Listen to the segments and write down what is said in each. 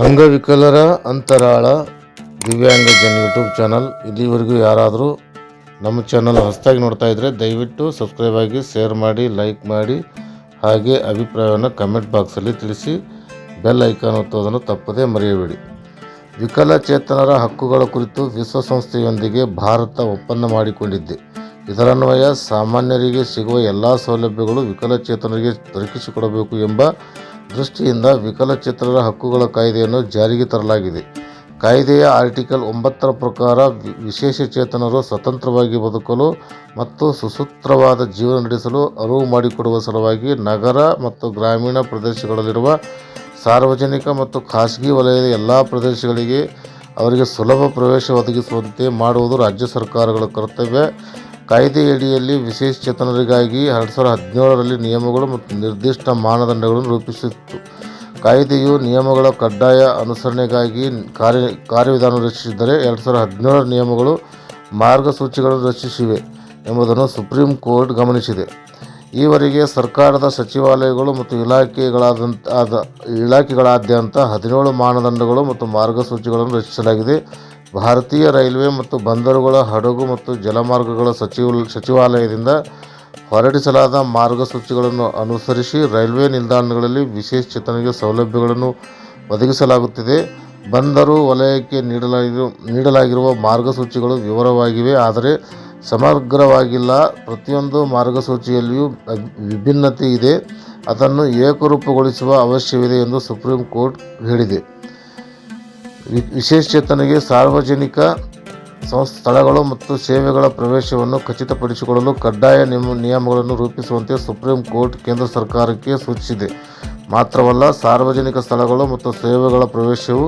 ಅಂಗವಿಕಲರ ಅಂತರಾಳ ದಿವ್ಯಾಂಗ ಜನ ಯೂಟ್ಯೂಬ್ ಚಾನಲ್ ಇಲ್ಲಿವರೆಗೂ ಯಾರಾದರೂ ನಮ್ಮ ಚಾನಲ್ ಹೊಸದಾಗಿ ನೋಡ್ತಾ ಇದ್ದರೆ ದಯವಿಟ್ಟು ಸಬ್ಸ್ಕ್ರೈಬ್ ಆಗಿ ಶೇರ್ ಮಾಡಿ ಲೈಕ್ ಮಾಡಿ, ಹಾಗೆ ಅಭಿಪ್ರಾಯವನ್ನು ಕಮೆಂಟ್ ಬಾಕ್ಸಲ್ಲಿ ತಿಳಿಸಿ ಬೆಲ್ ಐಕಾನ್ ಒತ್ತೋದನ್ನು ತಪ್ಪದೇ ಮರೆಯಬೇಡಿ. ವಿಕಲಚೇತನರ ಹಕ್ಕುಗಳ ಕುರಿತು ವಿಶ್ವಸಂಸ್ಥೆಯೊಂದಿಗೆ ಭಾರತ ಒಪ್ಪಂದ ಮಾಡಿಕೊಂಡಿದ್ದೆ ಇದರನ್ವಯ ಸಾಮಾನ್ಯರಿಗೆ ಸಿಗುವ ಎಲ್ಲ ಸೌಲಭ್ಯಗಳು ವಿಕಲಚೇತನರಿಗೆ ದೊರಕಿಸಿಕೊಡಬೇಕು ಎಂಬ ದೃಷ್ಟಿಯಿಂದ ವಿಕಲಚೇತನರ ಹಕ್ಕುಗಳ ಕಾಯ್ದೆಯನ್ನು ಜಾರಿಗೆ ತರಲಾಗಿದೆ. ಕಾಯ್ದೆಯ ಆರ್ಟಿಕಲ್ ಒಂಬತ್ತರ ಪ್ರಕಾರ ವಿ- ವಿಶೇಷಚೇತನರು ಸ್ವತಂತ್ರವಾಗಿ ಬದುಕಲು ಮತ್ತು ಸುಸೂತ್ರವಾದ ಜೀವನ ನಡೆಸಲು ಅರಿವು ಮಾಡಿಕೊಡುವ ಸಲುವಾಗಿ ನಗರ ಮತ್ತು ಗ್ರಾಮೀಣ ಪ್ರದೇಶಗಳಲ್ಲಿರುವ ಸಾರ್ವಜನಿಕ ಮತ್ತು ಖಾಸಗಿ ವಲಯದ ಎಲ್ಲ ಪ್ರದೇಶಗಳಿಗೆ ಅವರಿಗೆ ಸುಲಭ ಪ್ರವೇಶ ಒದಗಿಸುವಂತೆ ಮಾಡುವುದು ರಾಜ್ಯ ಸರ್ಕಾರಗಳ ಕರ್ತವ್ಯ. ಕಾಯ್ದೆಯಡಿಯಲ್ಲಿ ವಿಶೇಷಚೇತನರಿಗಾಗಿ ಎರಡು ಸಾವಿರದ ಹದಿನೇಳರಲ್ಲಿ ನಿಯಮಗಳು ಮತ್ತು ನಿರ್ದಿಷ್ಟ ಮಾನದಂಡಗಳನ್ನು ರೂಪಿಸಿತ್ತು. ಕಾಯ್ದೆಯು ನಿಯಮಗಳ ಕಡ್ಡಾಯ ಅನುಸರಣೆಗಾಗಿ ಕಾರ್ಯ ಕಾರ್ಯವಿಧಾನ ರಚಿಸಿದ್ದರೆ ಎರಡು ಸಾವಿರದ ಹದಿನೇಳರ ನಿಯಮಗಳು ಮಾರ್ಗಸೂಚಿಗಳನ್ನು ರಚಿಸಿವೆ ಎಂಬುದನ್ನು ಸುಪ್ರೀಂ ಕೋರ್ಟ್ ಗಮನಿಸಿದೆ. ಈವರೆಗೆ ಸರ್ಕಾರದ ಸಚಿವಾಲಯಗಳು ಮತ್ತು ಇಲಾಖೆಗಳಾದಂಥ ಆದ, ಇಲಾಖೆಗಳಾದ್ಯಂತ ಹದಿನೇಳು ಮಾನದಂಡಗಳು ಮತ್ತು ಮಾರ್ಗಸೂಚಿಗಳನ್ನು ರಚಿಸಲಾಗಿದೆ. ಭಾರತೀಯ ರೈಲ್ವೆ ಮತ್ತು ಬಂದರುಗಳ ಹಡಗು ಮತ್ತು ಜಲಮಾರ್ಗಗಳ ಸಚಿವ ಸಚಿವಾಲಯದಿಂದ ಹೊರಡಿಸಲಾದ ಮಾರ್ಗಸೂಚಿಗಳನ್ನು ಅನುಸರಿಸಿ ರೈಲ್ವೆ ನಿಲ್ದಾಣಗಳಲ್ಲಿ ವಿಶೇಷ ಚೇತನಿಗೆ ಸೌಲಭ್ಯಗಳನ್ನು ಒದಗಿಸಲಾಗುತ್ತಿದೆ. ಬಂದರು ವಲಯಕ್ಕೆ ನೀಡಲಾಗಿರುವ ನೀಡಲಾಗಿರುವ ಮಾರ್ಗಸೂಚಿಗಳು ವಿವರವಾಗಿವೆ, ಆದರೆ ಸಮಗ್ರವಾಗಿಲ್ಲ. ಪ್ರತಿಯೊಂದು ಮಾರ್ಗಸೂಚಿಯಲ್ಲಿಯೂ ವಿಭಿನ್ನತೆ ಇದೆ. ಅದನ್ನು ಏಕರೂಪಗೊಳಿಸುವ ಅವಶ್ಯವಿದೆ ಎಂದು ಸುಪ್ರೀಂ ಕೋರ್ಟ್ ಹೇಳಿದೆ. ವಿಶೇಷಚೇತನಿಗೆ ಸಾರ್ವಜನಿಕ ಸ್ಥಳಗಳು ಮತ್ತು ಸೇವೆಗಳ ಪ್ರವೇಶವನ್ನು ಖಚಿತಪಡಿಸಿಕೊಳ್ಳಲು ಕಡ್ಡಾಯ ನಿಯಮ, ನಿಯಮಗಳನ್ನು ರೂಪಿಸುವಂತೆ ಸುಪ್ರೀಂ ಕೋರ್ಟ್ ಕೇಂದ್ರ ಸರ್ಕಾರಕ್ಕೆ ಸೂಚಿಸಿದೆ. ಮಾತ್ರವಲ್ಲ, ಸಾರ್ವಜನಿಕ ಸ್ಥಳಗಳು ಮತ್ತು ಸೇವೆಗಳ ಪ್ರವೇಶವು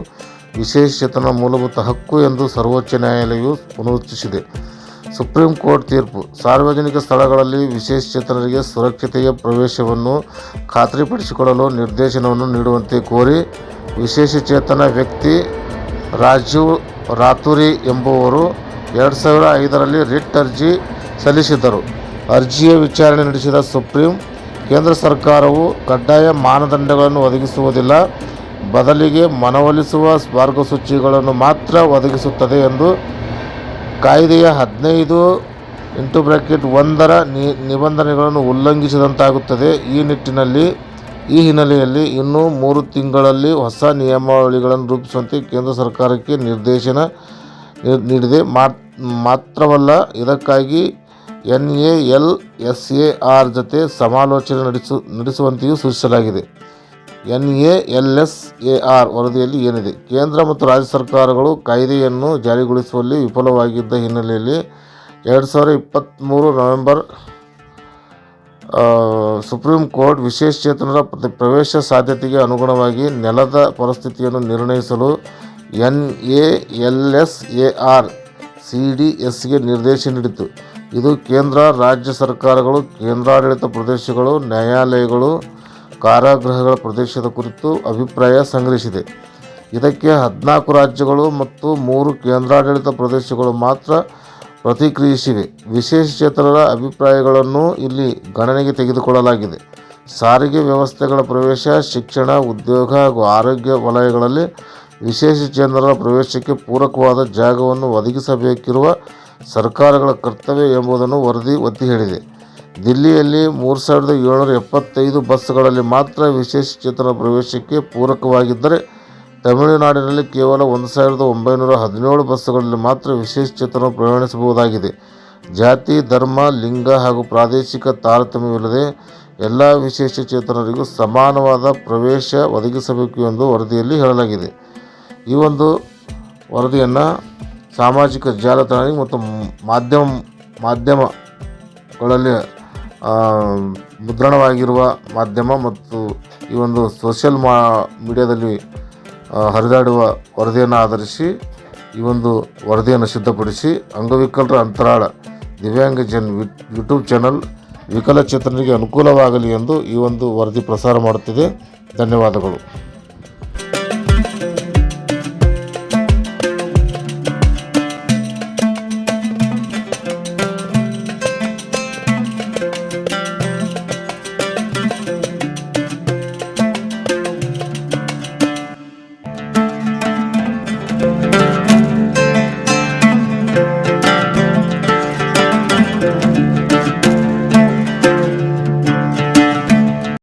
ವಿಶೇಷಚೇತನ ಮೂಲಭೂತ ಹಕ್ಕು ಎಂದು ಸರ್ವೋಚ್ಚ ನ್ಯಾಯಾಲಯವು ಪುನರುಚ್ಚಿಸಿದೆ ಸುಪ್ರೀಂ ಕೋರ್ಟ್ ತೀರ್ಪು. ಸಾರ್ವಜನಿಕ ಸ್ಥಳಗಳಲ್ಲಿ ವಿಶೇಷಚೇತನರಿಗೆ ಸುರಕ್ಷತೆಯ ಪ್ರವೇಶವನ್ನು ಖಾತ್ರಿಪಡಿಸಿಕೊಳ್ಳಲು ನಿರ್ದೇಶನವನ್ನು ನೀಡುವಂತೆ ಕೋರಿ ವಿಶೇಷಚೇತನ ವ್ಯಕ್ತಿ ರಾಜೀವ್ ರಾತುರಿ ಎಂಬುವರು ಎರಡು ಸಾವಿರ ಐದರಲ್ಲಿ ರಿಟ್ ಅರ್ಜಿ ಸಲ್ಲಿಸಿದ್ದರು. ಅರ್ಜಿಯ ವಿಚಾರಣೆ ನಡೆಸಿದ ಸುಪ್ರೀಂ, ಕೇಂದ್ರ ಸರ್ಕಾರವು ಕಡ್ಡಾಯ ಮಾನದಂಡಗಳನ್ನು ಒದಗಿಸುವುದಿಲ್ಲ, ಬದಲಿಗೆ ಮನವೊಲಿಸುವ ಮಾರ್ಗಸೂಚಿಗಳನ್ನು ಮಾತ್ರ ಒದಗಿಸುತ್ತದೆ ಎಂದು ಕಾಯ್ದೆಯ ಹದಿನೈದು ಇಂಟು ಬ್ರಾಕೆಟ್ ಒಂದರ ನಿ, ನಿಬಂಧನೆಗಳನ್ನು ಉಲ್ಲಂಘಿಸಿದಂತಾಗುತ್ತದೆ. ಈ ನಿಟ್ಟಿನಲ್ಲಿ ಈ ಹಿನ್ನೆಲೆಯಲ್ಲಿ ಇನ್ನೂ ಮೂರು ತಿಂಗಳಲ್ಲಿ ಹೊಸ ನಿಯಮಾವಳಿಗಳನ್ನು ರೂಪಿಸುವಂತೆ ಕೇಂದ್ರ ಸರ್ಕಾರಕ್ಕೆ ನಿರ್ದೇಶನ ನೀಡಿದೆ. ಮಾತ್- ಮಾತ್ರವಲ್ಲ, ಇದಕ್ಕಾಗಿ N A L S A R ಜೊತೆ ಸಮಾಲೋಚನೆ ನಡೆಸು, ನಡೆಸುವಂತೆಯೂ ಸೂಚಿಸಲಾಗಿದೆ. N A L S A R ವರದಿಯಲ್ಲಿ ಏನಿದೆ? ಕೇಂದ್ರ ಮತ್ತು ರಾಜ್ಯ ಸರ್ಕಾರಗಳು ಕಾಯ್ದೆಯನ್ನು ಜಾರಿಗೊಳಿಸುವಲ್ಲಿ ವಿಫಲವಾಗಿದ್ದ ಹಿನ್ನೆಲೆಯಲ್ಲಿ ಎರಡು ಸಾವಿರದ ಇಪ್ಪತ್ತ್ಮೂರು ನವೆಂಬರ್ ಸುಪ್ರೀಂ ಕೋರ್ಟ್ ವಿಶೇಷ ಚೇತನರ ಪ್ರವೇಶ ಸಾಧ್ಯತೆಗೆ ಅನುಗುಣವಾಗಿ ನೆಲದ ಪರಿಸ್ಥಿತಿಯನ್ನು ನಿರ್ಣಯಿಸಲು N A L S A R C D ಎಸ್ಗೆ ನಿರ್ದೇಶನ ನೀಡಿತು ಇದು ಕೇಂದ್ರ, ರಾಜ್ಯ ಸರ್ಕಾರಗಳು, ಕೇಂದ್ರಾಡಳಿತ ಪ್ರದೇಶಗಳು, ನ್ಯಾಯಾಲಯಗಳು, ಕಾರಾಗೃಹಗಳ ಪ್ರದೇಶದ ಕುರಿತು ಅಭಿಪ್ರಾಯ ಸಂಗ್ರಹಿಸಿದೆ. ಇದಕ್ಕೆ ಹದಿನಾಲ್ಕು ರಾಜ್ಯಗಳು ಮತ್ತು ಮೂರು ಕೇಂದ್ರಾಡಳಿತ ಪ್ರದೇಶಗಳು ಮಾತ್ರ ಪ್ರತಿಕ್ರಿಯಿಸಿವೆ. ವಿಶೇಷ ವಿಶೇಷಚೇತನರ ಅಭಿಪ್ರಾಯಗಳನ್ನು ಇಲ್ಲಿ ಗಣನೆಗೆ ತೆಗೆದುಕೊಳ್ಳಲಾಗಿದೆ. ಸಾರಿಗೆ ವ್ಯವಸ್ಥೆಗಳ ಪ್ರವೇಶ, ಶಿಕ್ಷಣ, ಉದ್ಯೋಗ ಹಾಗೂ ಆರೋಗ್ಯ ವಲಯಗಳಲ್ಲಿ ವಿಶೇಷಚೇತನರ ಪ್ರವೇಶಕ್ಕೆ ಪೂರಕವಾದ ಜಾಗವನ್ನು ಒದಗಿಸಬೇಕಿರುವ ಸರ್ಕಾರಗಳ ಕರ್ತವ್ಯ ಎಂಬುದನ್ನು ವರದಿ ಒತ್ತಿ ಹೇಳಿದೆ. ದಿಲ್ಲಿಯಲ್ಲಿ ಮೂರು ಸಾವಿರದ ಏಳ್ನೂರ ಎಪ್ಪತ್ತೈದು ಬಸ್ಗಳಲ್ಲಿ ಮಾತ್ರ ವಿಶೇಷಚೇತನ ಪ್ರವೇಶಕ್ಕೆ ಪೂರಕವಾಗಿದ್ದರೆ ತಮಿಳುನಾಡಿನಲ್ಲಿ ಕೇವಲ ಒಂದು ಸಾವಿರದ ಒಂಬೈನೂರ ಹದಿನೇಳು ಬಸ್ಸುಗಳಲ್ಲಿ ಮಾತ್ರ ವಿಶೇಷಚೇತನ ಪ್ರಯಾಣಿಸಬಹುದಾಗಿದೆ. ಜಾತಿ, ಧರ್ಮ, ಲಿಂಗ ಹಾಗೂ ಪ್ರಾದೇಶಿಕ ತಾರತಮ್ಯವಿಲ್ಲದೆ ಎಲ್ಲ ವಿಶೇಷಚೇತನರಿಗೂ ಸಮಾನವಾದ ಪ್ರವೇಶ ಒದಗಿಸಬೇಕು ಎಂದು ವರದಿಯಲ್ಲಿ ಹೇಳಲಾಗಿದೆ. ಈ ಒಂದು ವರದಿಯನ್ನು ಸಾಮಾಜಿಕ ಜಾಲತಾಣ ಮತ್ತು ಮಾಧ್ಯಮ, ಮಾಧ್ಯಮಗಳಲ್ಲಿ ಮುದ್ರಣವಾಗಿರುವ ಮಾಧ್ಯಮ ಮತ್ತು ಈ ಒಂದು ಸೋಷಿಯಲ್ ಮಾ, ಮೀಡಿಯಾದಲ್ಲಿ ಹರಿದಾಡುವ ವರದಿಯನ್ನು ಆಧರಿಸಿ ಈ ಒಂದು ವರದಿಯನ್ನು ಸಿದ್ಧಪಡಿಸಿ ಅಂಗವಿಕಲರ ಅಂತರಾಳ ದಿವ್ಯಾಂಗ ಜನ್ ಯೂಟ್ಯೂಬ್ ಚಾನಲ್ ವಿಕಲಚೇತನರಿಗೆ ಅನುಕೂಲವಾಗಲಿ ಎಂದು ಈ ಒಂದು ವರದಿ ಪ್ರಸಾರ ಮಾಡುತ್ತಿದೆ. ಧನ್ಯವಾದಗಳು.